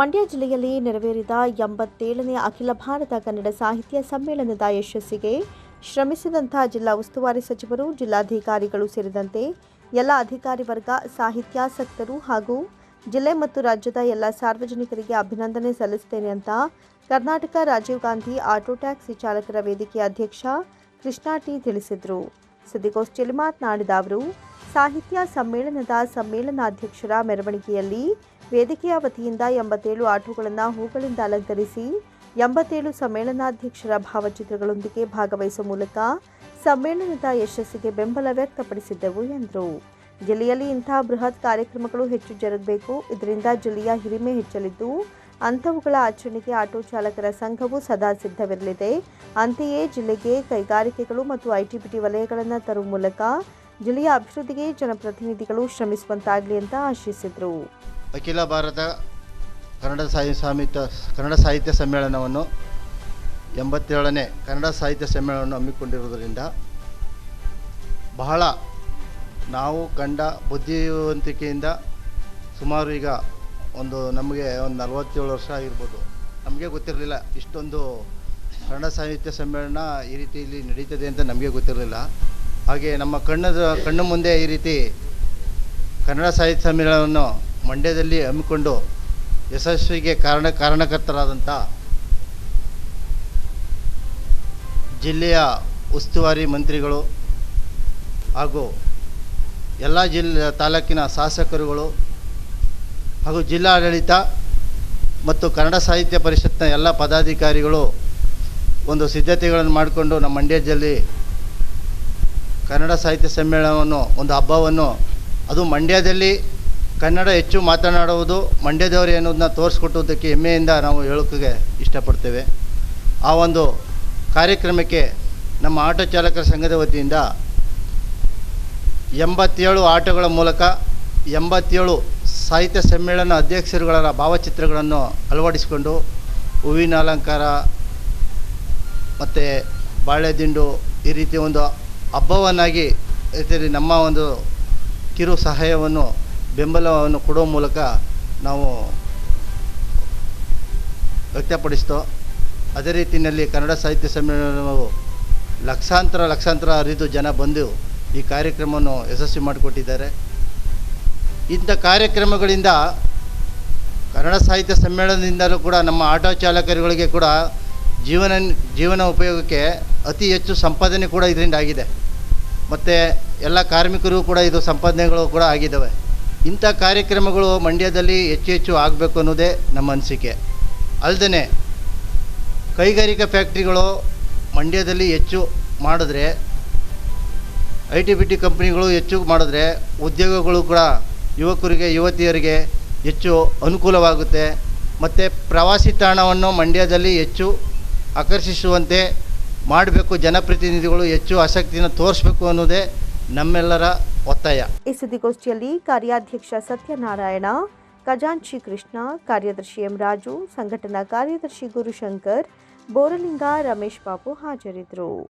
ಮಂಡ್ಯ ಜಿಲ್ಲೆಯಲ್ಲಿ ನೆರವೇರಿದ ಎಂಬತ್ತೇಳನೇ ಅಖಿಲ ಭಾರತ ಕನ್ನಡ ಸಾಹಿತ್ಯ ಸಮ್ಮೇಳನದ ಯಶಸ್ಸಿಗೆ ಶ್ರಮಿಸಿದಂಥ ಜಿಲ್ಲಾ ಉಸ್ತುವಾರಿ ಸಚಿವರು, ಜಿಲ್ಲಾಧಿಕಾರಿಗಳು ಸೇರಿದಂತೆ ಎಲ್ಲ ಅಧಿಕಾರಿ ವರ್ಗ, ಸಾಹಿತ್ಯಾಸಕ್ತರು ಹಾಗೂ ಜಿಲ್ಲೆ ಮತ್ತು ರಾಜ್ಯದ ಎಲ್ಲ ಸಾರ್ವಜನಿಕರಿಗೆ ಅಭಿನಂದನೆ ಸಲ್ಲಿಸುತ್ತೇನೆ ಅಂತ ಕರ್ನಾಟಕ ರಾಜೀವ್ ಗಾಂಧಿ ಆಟೋ ಟ್ಯಾಕ್ಸಿ ಚಾಲಕರ ವೇದಿಕೆಯ ಅಧ್ಯಕ್ಷ ಕೃಷ್ಣಾ ಟಿ ತಿಳಿಸಿದರು. ಸುದ್ದಿಗೋಷ್ಠಿಯಲ್ಲಿ ಮಾತನಾಡಿದ ಅವರು, ಸಾಹಿತ್ಯ ಸಮ್ಮೇಳನದ ಸಮ್ಮೇಳನಾಧ್ಯಕ್ಷರ ಮೆರವಣಿಗೆಯಲ್ಲಿ ವೇದಿಕೆಯ ವತಿಯಿಂದ ಎಂಬತ್ತೇಳು ಆಟೋಗಳನ್ನು ಹೂಗಳಿಂದ ಅಲಂಕರಿಸಿ ಎಂಬತ್ತೇಳು ಸಮ್ಮೇಳನಾಧ್ಯಕ್ಷರ ಭಾವಚಿತ್ರಗಳೊಂದಿಗೆ ಭಾಗವಹಿಸುವ ಮೂಲಕ ಸಮ್ಮೇಳನದ ಯಶಸ್ಸಿಗೆ ಬೆಂಬಲ ವ್ಯಕ್ತಪಡಿಸಿದ್ದವು ಎಂದರು. ಜಿಲ್ಲೆಯಲ್ಲಿ ಇಂತಹ ಬೃಹತ್ ಕಾರ್ಯಕ್ರಮಗಳು ಹೆಚ್ಚು ಜರುಗಬೇಕು. ಇದರಿಂದ ಜಿಲ್ಲೆಯ ಹಿರಿಮೆ ಹೆಚ್ಚಲಿದ್ದು, ಅಂಥವುಗಳ ಆಚರಣೆಗೆ ಆಟೋ ಚಾಲಕರ ಸಂಘವು ಸದಾ ಸಿದ್ಧವಿರಲಿದೆ. ಅಂತೆಯೇ ಜಿಲ್ಲೆಗೆ ಕೈಗಾರಿಕೆಗಳು ಮತ್ತು ಐಟಿಬಿಟಿ ವಲಯಗಳನ್ನು ತರುವ ಮೂಲಕ ಜಿಲ್ಲೆಯ ಅಭಿವೃದ್ಧಿಗೆ ಜನಪ್ರತಿನಿಧಿಗಳು ಶ್ರಮಿಸುವಂತಾಗಲಿ ಅಂತ ಆಶಿಸಿದರು. ಅಖಿಲ ಭಾರತ ಕನ್ನಡ ಸಾಹಿತ್ಯ ಸಾಮಿತ್ಯ ಕನ್ನಡ ಸಾಹಿತ್ಯ ಸಮ್ಮೇಳನವನ್ನು ಎಂಬತ್ತೇಳನೇ ಕನ್ನಡ ಸಾಹಿತ್ಯ ಸಮ್ಮೇಳನವನ್ನು ಹಮ್ಮಿಕೊಂಡಿರುವುದರಿಂದ ಬಹಳ ನಾವು ಕಂಡ ಬುದ್ಧಿವಂತಿಕೆಯಿಂದ ಸುಮಾರು ಈಗ ಒಂದು ನಮಗೆ ಒಂದು ನಲವತ್ತೇಳು ವರ್ಷ ಆಗಿರ್ಬೋದು. ನಮಗೆ ಗೊತ್ತಿರಲಿಲ್ಲ ಇಷ್ಟೊಂದು ಕನ್ನಡ ಸಾಹಿತ್ಯ ಸಮ್ಮೇಳನ ಈ ರೀತಿ ಇಲ್ಲಿ ನಡೀತದೆ ಅಂತ ನಮಗೆ ಗೊತ್ತಿರಲಿಲ್ಲ. ಹಾಗೆ ನಮ್ಮ ಕಣ್ಣದ, ಕಣ್ಣು ಮುಂದೆ ಈ ರೀತಿ ಕನ್ನಡ ಸಾಹಿತ್ಯ ಸಮ್ಮೇಳನವನ್ನು ಮಂಡ್ಯದಲ್ಲಿ ಹಮ್ಮಿಕೊಂಡು ಯಶಸ್ವಿಗೆ ಕಾರಣ ಕಾರಣಕರ್ತರಾದಂಥ ಜಿಲ್ಲೆಯ ಉಸ್ತುವಾರಿ ಮಂತ್ರಿಗಳು ಹಾಗೂ ಎಲ್ಲ ಜಿಲ್ಲೆ ತಾಲೂಕಿನ ಶಾಸಕರುಗಳು ಹಾಗೂ ಜಿಲ್ಲಾಡಳಿತ ಮತ್ತು ಕನ್ನಡ ಸಾಹಿತ್ಯ ಪರಿಷತ್ನ ಎಲ್ಲ ಪದಾಧಿಕಾರಿಗಳು ಒಂದು ಸಿದ್ಧತೆಗಳನ್ನು ಮಾಡಿಕೊಂಡು ನಮ್ಮ ಮಂಡ್ಯದಲ್ಲಿ ಕನ್ನಡ ಸಾಹಿತ್ಯ ಸಮ್ಮೇಳನವನ್ನು, ಒಂದು ಹಬ್ಬವನ್ನು, ಅದು ಮಂಡ್ಯದಲ್ಲಿ ಕನ್ನಡ ಹೆಚ್ಚು ಮಾತನಾಡುವುದು ಮಂಡ್ಯದವರು ಎನ್ನುವುದನ್ನ ತೋರಿಸ್ಕೊಟ್ಟುವುದಕ್ಕೆ ಹೆಮ್ಮೆಯಿಂದ ನಾವು ಹೇಳೋಕ್ಕೆ ಇಷ್ಟಪಡ್ತೇವೆ. ಆ ಒಂದು ಕಾರ್ಯಕ್ರಮಕ್ಕೆ ನಮ್ಮ ಆಟೋ ಚಾಲಕರ ಸಂಘದ ವತಿಯಿಂದ ಎಂಬತ್ತೇಳು ಆಟೋಗಳ ಮೂಲಕ ಎಂಬತ್ತೇಳು ಸಾಹಿತ್ಯ ಸಮ್ಮೇಳನ ಅಧ್ಯಕ್ಷರುಗಳ ಭಾವಚಿತ್ರಗಳನ್ನು ಅಳವಡಿಸಿಕೊಂಡು ಹೂವಿನ ಅಲಂಕಾರ ಮತ್ತು ಬಾಳೆದಿಂಡು ಈ ರೀತಿ ಒಂದು ಹಬ್ಬವನ್ನಾಗಿ ನಮ್ಮ ಒಂದು ಕಿರು ಸಹಾಯವನ್ನು ಬೆಂಬಲವನ್ನು ಕೊಡುವ ಮೂಲಕ ನಾವು ವ್ಯಕ್ತಪಡಿಸ್ತೋ. ಅದೇ ರೀತಿಯಲ್ಲಿ ಕನ್ನಡ ಸಾಹಿತ್ಯ ಸಮ್ಮೇಳನವು ಲಕ್ಷಾಂತರ ಲಕ್ಷಾಂತರ ಅರಿದು ಜನ ಬಂದು ಈ ಕಾರ್ಯಕ್ರಮವನ್ನು ಯಶಸ್ವಿ ಮಾಡಿಕೊಟ್ಟಿದ್ದಾರೆ. ಇಂಥ ಕಾರ್ಯಕ್ರಮಗಳಿಂದ ಕನ್ನಡ ಸಾಹಿತ್ಯ ಸಮ್ಮೇಳನದಿಂದಲೂ ಕೂಡ ನಮ್ಮ ಆಟೋ ಚಾಲಕರುಗಳಿಗೆ ಕೂಡ ಜೀವನ ಜೀವನ ಉಪಯೋಗಕ್ಕೆ ಅತಿ ಹೆಚ್ಚು ಸಂಪಾದನೆ ಕೂಡ ಇದರಿಂದ ಆಗಿದೆ. ಮತ್ತು ಎಲ್ಲ ಕಾರ್ಮಿಕರಿಗೂ ಕೂಡ ಇದು ಸಂಪಾದನೆಗಳು ಕೂಡ ಆಗಿದ್ದಾವೆ. ಇಂಥ ಕಾರ್ಯಕ್ರಮಗಳು ಮಂಡ್ಯದಲ್ಲಿ ಹೆಚ್ಚು ಹೆಚ್ಚು ಆಗಬೇಕು ಅನ್ನೋದೇ ನಮ್ಮ ಅನಿಸಿಕೆ. ಅಲ್ಲದೇ ಕೈಗಾರಿಕಾ ಫ್ಯಾಕ್ಟ್ರಿಗಳು ಮಂಡ್ಯದಲ್ಲಿ ಹೆಚ್ಚು ಮಾಡಿದ್ರೆ, ಐ ಟಿ ಬಿ ಟಿ ಕಂಪ್ನಿಗಳು ಹೆಚ್ಚು ಮಾಡಿದ್ರೆ ಉದ್ಯೋಗಗಳು ಕೂಡ ಯುವಕರಿಗೆ, ಯುವತಿಯರಿಗೆ ಹೆಚ್ಚು ಅನುಕೂಲವಾಗುತ್ತೆ. ಮತ್ತು ಪ್ರವಾಸಿ ತಾಣವನ್ನು ಮಂಡ್ಯದಲ್ಲಿ ಹೆಚ್ಚು ಆಕರ್ಷಿಸುವಂತೆ ಮಾಡಬೇಕು, ಜನಪ್ರತಿನಿಧಿಗಳು ಹೆಚ್ಚು ಆಸಕ್ತಿಯನ್ನು ತೋರಿಸ್ಬೇಕು ಅನ್ನೋದೇ ನಮ್ಮೆಲ್ಲರ ಒತ್ತಾಯ. ಈ ಸುದ್ದಿಗೋಷ್ಠಿಯಲ್ಲಿ ಕಾರ್ಯಾಧ್ಯಕ್ಷ ಸತ್ಯನಾರಾಯಣ, ಖಜಾಂಚಿ ಕೃಷ್ಣ, ಕಾರ್ಯದರ್ಶಿ ಎಂ ರಾಜು, ಸಂಘಟನಾ ಕಾರ್ಯದರ್ಶಿ ಗುರುಶಂಕರ್, ಬೋರಲಿಂಗ ರಮೇಶ್ ಬಾಬು ಹಾಜರಿದ್ದರು.